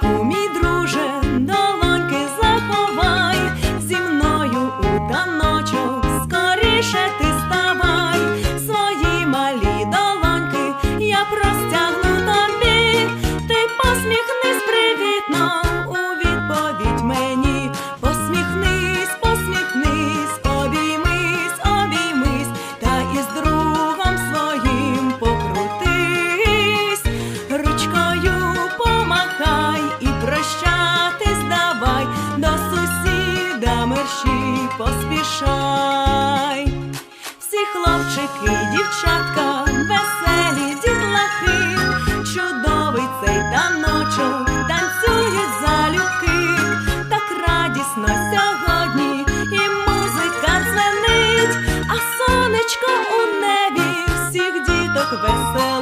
romântico. душі поспішай, всі хлопчики, дівчатка, веселі дітлахи, чудовий цей таночок танцює залюбки, так радісно сьогодні і музика дзвенить, а сонечко у небі всіх діток веселить.